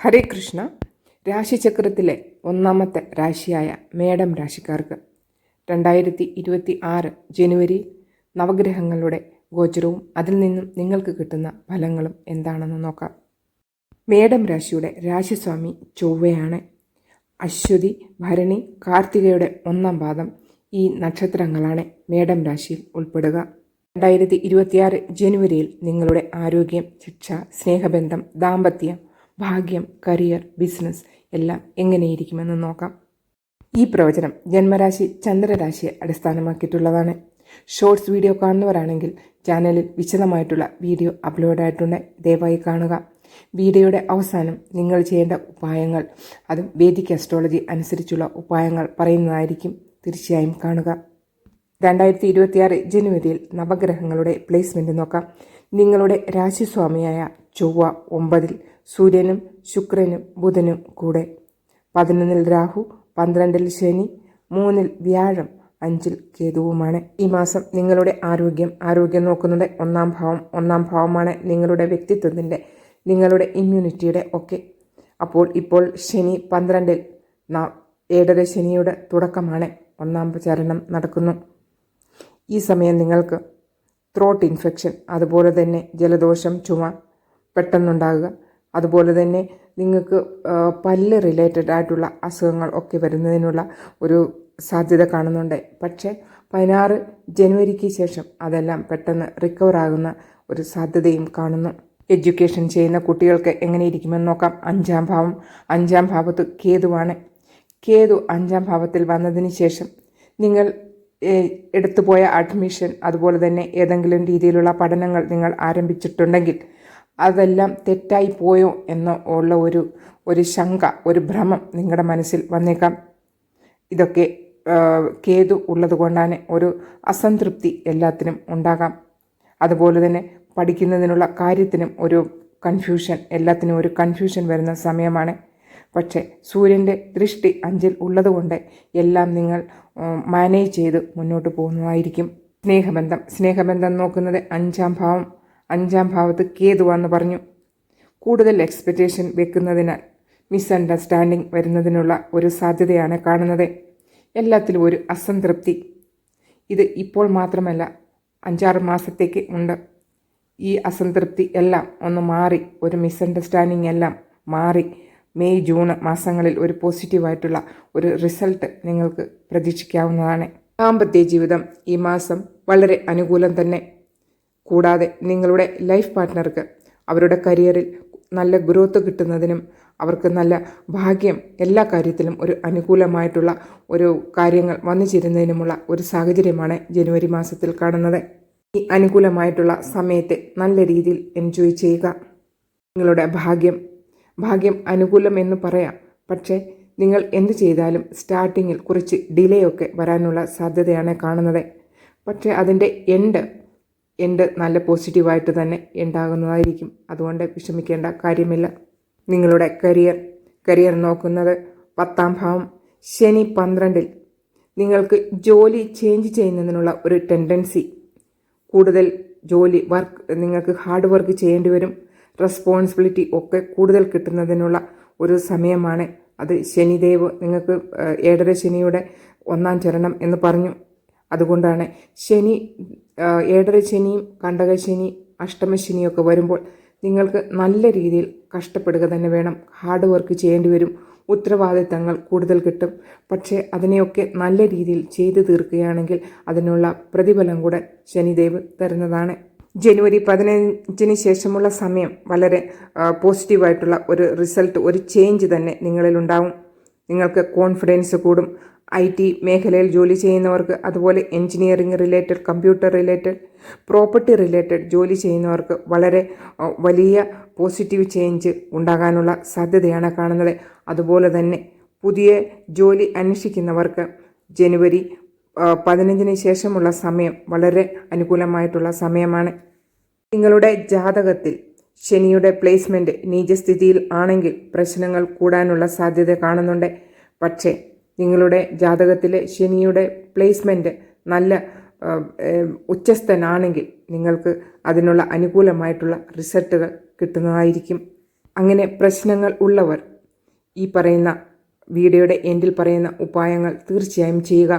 ഹരേ കൃഷ്ണ. രാശിചക്രത്തിലെ ഒന്നാമത്തെ രാശിയായ മേടം രാശിക്കാർക്ക് രണ്ടായിരത്തി ഇരുപത്തി ആറ് ജനുവരി നവഗ്രഹങ്ങളുടെ ഗോചരവും അതിൽ നിന്നും നിങ്ങൾക്ക് കിട്ടുന്ന ഫലങ്ങളും എന്താണെന്ന് നോക്കാം. മേടം രാശിയുടെ രാശിസ്വാമി ചൊവ്വയാണ്. അശ്വതി ഭരണി കാർത്തികയുടെ ഒന്നാം പാദം ഈ നക്ഷത്രങ്ങളാണ് മേടം രാശിയിൽ ഉൾപ്പെടുക. രണ്ടായിരത്തി ഇരുപത്തിയാറ് ജനുവരിയിൽ നിങ്ങളുടെ ആരോഗ്യം ശിക്ഷ സ്നേഹബന്ധം ദാമ്പത്യം ഭാഗ്യം കരിയർ ബിസിനസ് എല്ലാം എങ്ങനെയിരിക്കുമെന്ന് നോക്കാം. ഈ പ്രവചനം ജന്മരാശി ചന്ദ്രരാശിയെ അടിസ്ഥാനമാക്കിയിട്ടുള്ളതാണ്. ഷോർട്സ് വീഡിയോ കാണുന്നവരാണെങ്കിൽ ചാനലിൽ വിശദമായിട്ടുള്ള വീഡിയോ അപ്ലോഡ് ആയിട്ടുണ്ട്. ദയവായി കാണുക. വീഡിയോയുടെ അവസാനം നിങ്ങൾ ചെയ്യേണ്ട ഉപായങ്ങൾ അതും വേദിക് അസ്ട്രോളജി അനുസരിച്ചുള്ള ഉപായങ്ങൾ പറയുന്നതായിരിക്കും. തീർച്ചയായും കാണുക. രണ്ടായിരത്തി ഇരുപത്തിയാറ് ജനുവരിയിൽ നവഗ്രഹങ്ങളുടെ പ്ലേസ്മെന്റ് നോക്കാം. നിങ്ങളുടെ രാശിസ്വാമിയായ ചൊവ്വ ഒമ്പതിൽ സൂര്യനും ശുക്രനും ബുധനും കൂടെ. പതിനൊന്നിൽ രാഹു പന്ത്രണ്ടിൽ ശനി മൂന്നിൽ വ്യാഴം അഞ്ചിൽ കേതുവുമാണ്. ഈ മാസം നിങ്ങളുടെ ആരോഗ്യം ആരോഗ്യം നോക്കുന്നത് ഒന്നാം ഭാവം ഒന്നാം ഭാവമാണ് നിങ്ങളുടെ വ്യക്തിത്വത്തിന്റെ നിങ്ങളുടെ ഇമ്മ്യൂണിറ്റിയുടെ ഒക്കെ. അപ്പോൾ ഇപ്പോൾ ശനി പന്ത്രണ്ടിൽ ഏഴര ശനിയുടെ തുടക്കമാണ്. ഒന്നാം ചരണം നടക്കുന്നു. ഈ സമയം നിങ്ങൾക്ക് ത്രോട്ട് ഇൻഫെക്ഷൻ അതുപോലെ തന്നെ ജലദോഷം ചുമ പെട്ടെന്നുണ്ടാകുക. അതുപോലെ തന്നെ നിങ്ങൾക്ക് പല്ല് റിലേറ്റഡ് ആയിട്ടുള്ള അസുഖങ്ങൾ ഒക്കെ വരുന്നതിനുള്ള ഒരു സാധ്യത കാണുന്നുണ്ട്. പക്ഷേ പതിനാറ് ജനുവരിക്ക് ശേഷം അതെല്ലാം പെട്ടെന്ന് റിക്കവർ ആകുന്ന ഒരു സാധ്യതയും കാണുന്നു. എഡ്യൂക്കേഷൻ ചെയ്യുന്ന കുട്ടികൾക്ക് എങ്ങനെ ഇരിക്കുമെന്ന് നോക്കാം. അഞ്ചാം ഭാവം അഞ്ചാം ഭാവത്ത് കേതുവാണ്. കേതു അഞ്ചാം ഭാവത്തിൽ വന്നതിന് ശേഷം നിങ്ങൾ എടുത്തുപോയ അഡ്മിഷൻ അതുപോലെ തന്നെ ഏതെങ്കിലും രീതിയിലുള്ള പഠനങ്ങൾ നിങ്ങൾ ആരംഭിച്ചിട്ടുണ്ടെങ്കിൽ അതെല്ലാം തെറ്റായി പോയോ എന്ന് ഉള്ള ഒരു ഒരു ശങ്ക ഒരു ഭ്രമം നിങ്ങളുടെ മനസ്സിൽ വന്നേക്കാം. ഇതൊക്കെ കേതു ഉള്ളതുകൊണ്ടാണ് ഒരു അസംതൃപ്തി എല്ലാത്തിനും ഉണ്ടാകാം. അതുപോലെ തന്നെ പഠിക്കുന്നതിനുള്ള കാര്യത്തിനും ഒരു കൺഫ്യൂഷൻ എല്ലാത്തിനും ഒരു കൺഫ്യൂഷൻ വരുന്ന സമയമാണ്. പക്ഷേ സൂര്യന്റെ ദൃഷ്ടി അഞ്ചിൽ ഉള്ളതുകൊണ്ട് എല്ലാം നിങ്ങൾ മാനേജ് ചെയ്ത് മുന്നോട്ട് പോകുന്നതായിരിക്കും. സ്നേഹബന്ധം സ്നേഹബന്ധം നോക്കുന്നത് അഞ്ചാം ഭാവം അഞ്ചാം ഭാവത്ത് കേതുവാന്ന് പറഞ്ഞു. കൂടുതൽ എക്സ്പെക്റ്റേഷൻ വെക്കുന്നതിനാൽ മിസ്അണ്ടർസ്റ്റാൻഡിംഗ് വരുന്നതിനുള്ള ഒരു സാധ്യതയാണ് കാണുന്നത്. എല്ലാത്തിലും ഒരു അസംതൃപ്തി. ഇത് ഇപ്പോൾ മാത്രമല്ല അഞ്ചാറ് മാസത്തേക്ക് ഉണ്ട്. ഈ അസംതൃപ്തി എല്ലാം ഒന്ന് മാറി ഒരു മിസ്അണ്ടർസ്റ്റാൻഡിംഗ് എല്ലാം മാറി. മെയ് ജൂൺ മാസങ്ങളിൽ ഒരു പോസിറ്റീവായിട്ടുള്ള ഒരു റിസൾട്ട് നിങ്ങൾക്ക് പ്രതീക്ഷിക്കാവുന്നതാണ്. ദാമ്പത്യ ജീവിതം ഈ മാസം വളരെ അനുകൂലം തന്നെ. കൂടാതെ നിങ്ങളുടെ ലൈഫ് പാർട്ട്ണർക്ക് അവരുടെ കരിയറിൽ നല്ല ഗ്രോത്ത് കിട്ടുന്നതിനും അവർക്ക് നല്ല ഭാഗ്യം എല്ലാ കാര്യത്തിലും ഒരു അനുകൂലമായിട്ടുള്ള ഒരു കാര്യങ്ങൾ വന്നു ചേരുന്നതിനുമുള്ള ഒരു സാഹചര്യമാണ് ജനുവരി മാസത്തിൽ കാണുന്നത്. ഈ അനുകൂലമായിട്ടുള്ള സമയത്തെ നല്ല രീതിയിൽ എൻജോയ് ചെയ്യുക. നിങ്ങളുടെ ഭാഗ്യം ഭാഗ്യം അനുകൂലം എന്ന് പറയാം. പക്ഷേ നിങ്ങൾ എന്ത് ചെയ്താലും സ്റ്റാർട്ടിങ്ങിൽ കുറച്ച് ഡിലേ ഒക്കെ വരാനുള്ള സാധ്യതയാണ് കാണുന്നത്. പക്ഷേ അതിന്റെ എൻഡ് എൻഡ് നല്ല പോസിറ്റീവായിട്ട് തന്നെ ഉണ്ടാകുന്നതായിരിക്കും അതുകൊണ്ട് വിഷമിക്കേണ്ട കാര്യമില്ല. നിങ്ങളുടെ കരിയർ കരിയർ നോക്കുന്നത് പത്താം ഭാവം ശനി പന്ത്രണ്ടിൽ നിങ്ങൾക്ക് ജോലി ചേഞ്ച് ചെയ്യുന്നതിനുള്ള ഒരു ടെൻഡൻസി കൂടുതൽ ജോലി വർക്ക് നിങ്ങൾക്ക് ഹാർഡ് വർക്ക് ചെയ്യേണ്ടി വരും. റെസ്പോൺസിബിലിറ്റി ഒക്കെ കൂടുതൽ കിട്ടുന്നതിനുള്ള ഒരു സമയമാണ്. അത് ശനിദേവ് നിങ്ങൾക്ക് ഏഴര ശനിയുടെ ഒന്നാം ചരണം എന്ന് പറഞ്ഞു. അതുകൊണ്ടാണ് ശനി ഏഴര ശനിയും കണ്ടകശനി അഷ്ടമശനിയൊക്കെ വരുമ്പോൾ നിങ്ങൾക്ക് നല്ല രീതിയിൽ കഷ്ടപ്പെടുക തന്നെ വേണം. ഹാർഡ് വർക്ക് ചെയ്യേണ്ടി വരും. ഉത്തരവാദിത്തങ്ങൾ കൂടുതൽ കിട്ടും. പക്ഷേ അതിനെയൊക്കെ നല്ല രീതിയിൽ ചെയ്തു തീർക്കുകയാണെങ്കിൽ അതിനുള്ള പ്രതിഫലം കൂടെ ശനിദേവ് തരുന്നതാണ്. ജനുവരി പതിനഞ്ചിന് ശേഷമുള്ള സമയം വളരെ പോസിറ്റീവായിട്ടുള്ള ഒരു റിസൾട്ട് ഒരു ചേഞ്ച് തന്നെ നിങ്ങളിൽ നിങ്ങളിലുണ്ടാവും. നിങ്ങൾക്ക് കോൺഫിഡൻസ് കൂടും. ഐ ടി മേഖലയിൽ ജോലി ചെയ്യുന്നവർക്ക് അതുപോലെ engineering related computer related property related ജോലി ചെയ്യുന്നവർക്ക് വളരെ വലിയ പോസിറ്റീവ് ചേഞ്ച് ഉണ്ടാകാനുള്ള സാധ്യതയാണ് കാണുന്നത്. അതുപോലെ തന്നെ പുതിയ ജോലി അന്വേഷിക്കുന്നവർക്ക് ജനുവരി പതിനഞ്ചിന് ശേഷമുള്ള സമയം വളരെ അനുകൂലമായിട്ടുള്ള സമയമാണ്. നിങ്ങളുടെ ജാതകത്തിൽ ശനിയുടെ പ്ലേസ്മെന്റ് നീചസ്ഥിതിയിൽ ആണെങ്കിൽ പ്രശ്നങ്ങൾ കൂടാനുള്ള സാധ്യത കാണുന്നുണ്ട്. പക്ഷേ നിങ്ങളുടെ ജാതകത്തിലെ ശനിയുടെ പ്ലേസ്മെന്റ് നല്ല ഉച്ചസ്ഥനാണെങ്കിൽ നിങ്ങൾക്ക് അതിനുള്ള അനുകൂലമായിട്ടുള്ള റിസൾട്ടുകൾ കിട്ടുന്നതായിരിക്കും. അങ്ങനെ പ്രശ്നങ്ങൾ ഉള്ളവർ ഈ പറയുന്ന വീഡിയോയുടെ എൻഡിൽ പറയുന്ന ഉപായങ്ങൾ തീർച്ചയായും ചെയ്യുക.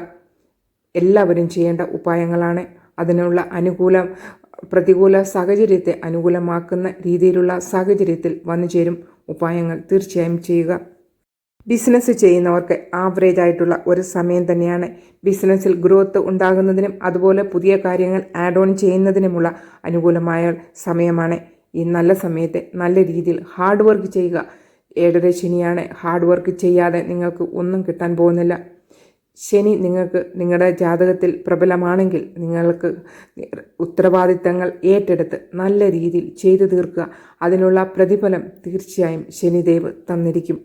എല്ലാവരും ചെയ്യേണ്ട ഉപായങ്ങളാണ്. അതിനുള്ള അനുകൂല പ്രതികൂല സാഹചര്യത്തെ അനുകൂലമാക്കുന്ന രീതിയിലുള്ള സാഹചര്യത്തിൽ വന്നു ചേരും ഉപായങ്ങൾ തീർച്ചയായും ചെയ്യുക. ബിസിനസ് ചെയ്യുന്നവർക്ക് ആവറേജ് ആയിട്ടുള്ള ഒരു സമയം തന്നെയാണ് ബിസിനസ്സിൽ ഗ്രോത്ത് ഉണ്ടാകുന്നതിനും അതുപോലെ പുതിയ കാര്യങ്ങൾ ആഡ് ഓൺ ചെയ്യുന്നതിനുമുള്ള അനുകൂലമായ സമയമാണ്. ഈ നല്ല സമയത്തെ നല്ല രീതിയിൽ ഹാർഡ് വർക്ക് ചെയ്യുക. ഏഴര ശനിയാണ്. ഹാർഡ് വർക്ക് ചെയ്യാതെ നിങ്ങൾക്ക് ഒന്നും കിട്ടാൻ പോകുന്നില്ല. ശനി നിങ്ങൾക്ക് നിങ്ങളുടെ ജാതകത്തിൽ പ്രബലമാണെങ്കിൽ നിങ്ങൾക്ക് ഉത്തരവാദിത്തങ്ങൾ ഏറ്റെടുത്ത് നല്ല രീതിയിൽ ചെയ്തു തീർക്കുക. അതിനുള്ള പ്രതിഫലം തീർച്ചയായും ശനിദേവ് തന്നിരിക്കും.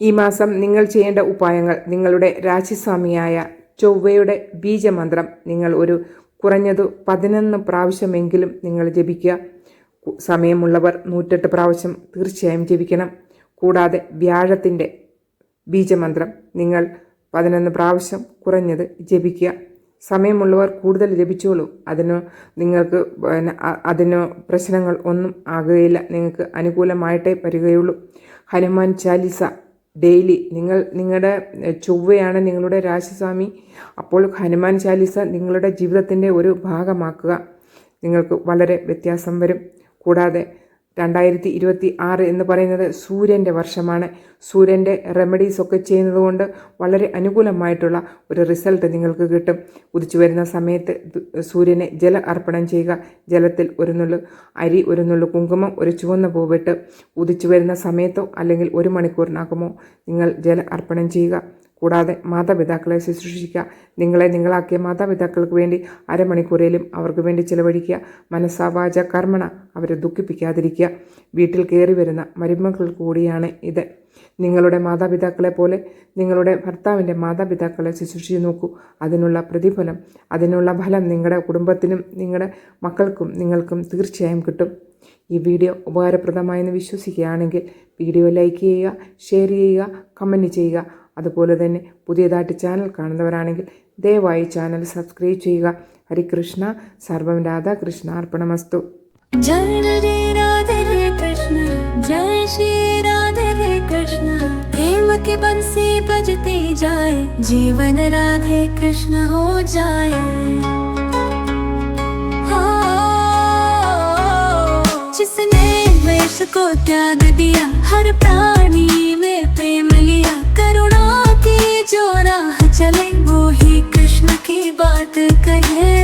ഈ മാസം നിങ്ങൾ ചെയ്യേണ്ട ഉപായങ്ങൾ നിങ്ങളുടെ രാശിസ്വാമിയായ ചൊവ്വയുടെ ബീജമന്ത്രം നിങ്ങൾ ഒരു കുറഞ്ഞത് പതിനൊന്ന് പ്രാവശ്യമെങ്കിലും നിങ്ങൾ ജപിക്കുക. സമയമുള്ളവർ നൂറ്റെട്ട് പ്രാവശ്യം തീർച്ചയായും ജപിക്കണം. കൂടാതെ വ്യാഴത്തിന്റെ ബീജമന്ത്രം നിങ്ങൾ പതിനൊന്ന് പ്രാവശ്യം കുറഞ്ഞത് ജപിക്കുക. സമയമുള്ളവർ കൂടുതൽ ജപിച്ചോളൂ. അതിന് നിങ്ങൾക്ക് അതിന് പ്രശ്നങ്ങൾ ഒന്നും ആകുകയില്ല. നിങ്ങൾക്ക് അനുകൂലമായിട്ടേ വരികയുള്ളൂ. ഹനുമാൻ ചാലിസ ഡെയിലി നിങ്ങൾ നിങ്ങളുടെ ചൊവ്വയാണ് നിങ്ങളുടെ രാശിസ്വാമി അപ്പോൾ ഹനുമാൻ ചാലിസ നിങ്ങളുടെ ജീവിതത്തിന്റെ ഒരു ഭാഗമാക്കുക. നിങ്ങൾക്ക് വളരെ വ്യത്യാസം വരും. കൂടാതെ രണ്ടായിരത്തി ഇരുപത്തി ആറ് എന്ന് പറയുന്നത് സൂര്യന്റെ വർഷമാണ്. സൂര്യന്റെ റെമഡീസ് ഒക്കെ ചെയ്യുന്നതുകൊണ്ട് വളരെ അനുകൂലമായിട്ടുള്ള ഒരു റിസൾട്ട് നിങ്ങൾക്ക് കിട്ടും. ഉദിച്ചു വരുന്ന സമയത്ത് സൂര്യനെ ജല അർപ്പണം ചെയ്യുക. ജലത്തിൽ ഒരു നുള്ളു അരി ഒരു നുള്ളു കുങ്കുമം ഒരു ചുവന്ന പൂവിട്ട് ഉദിച്ചു വരുന്ന സമയത്തോ അല്ലെങ്കിൽ ഒരു മണിക്കൂറിനകമോ നിങ്ങൾ ജല അർപ്പണം ചെയ്യുക. കൂടാതെ മാതാപിതാക്കളെ ശുശ്രൂഷിക്കുക. നിങ്ങളെ നിങ്ങളാക്കിയ മാതാപിതാക്കൾക്ക് വേണ്ടി അരമണിക്കൂറേലും അവർക്ക് വേണ്ടി ചിലവഴിക്കുക. മനസ്സാവാച കർമ്മണ അവരെ ദുഃഖിപ്പിക്കാതിരിക്കുക. വീട്ടിൽ കയറി വരുന്ന മരുമകൾ കൂടിയാണ് ഇത്. നിങ്ങളുടെ മാതാപിതാക്കളെ പോലെ നിങ്ങളുടെ ഭർത്താവിന്റെ മാതാപിതാക്കളെ ശുശ്രൂഷിച്ച് നോക്കൂ. അതിനുള്ള പ്രതിഫലം അതിനുള്ള ഫലം നിങ്ങളുടെ കുടുംബത്തിനും നിങ്ങളുടെ മക്കൾക്കും നിങ്ങൾക്കും തീർച്ചയായും കിട്ടും. ഈ വീഡിയോ ഉപകാരപ്രദമായെന്ന് വിശ്വസിക്കുകയാണെങ്കിൽ വീഡിയോ ലൈക്ക് ചെയ്യുക ഷെയർ ചെയ്യുക കമന്റ് ചെയ്യുക. അതുപോലെ തന്നെ പുതിയതായിട്ട് ചാനൽ കാണുന്നവരാണെങ്കിൽ ദയവായി ചാനൽ സബ്സ്ക്രൈബ് ചെയ്യുക ഹരികൃഷ്ണ സർവം രാധാകൃഷ്ണ അർപ്പണമസ്തു जय रे राधे रे कृष्ण जय श्री राधे रे कृष्ण प्रेम की बंसी बजती जाए जीवन राधे कृष्ण हो जाए हो। जिसने वेश को त्याग दिया हर प्राणी में प्रेम लिया பார்த்து கையே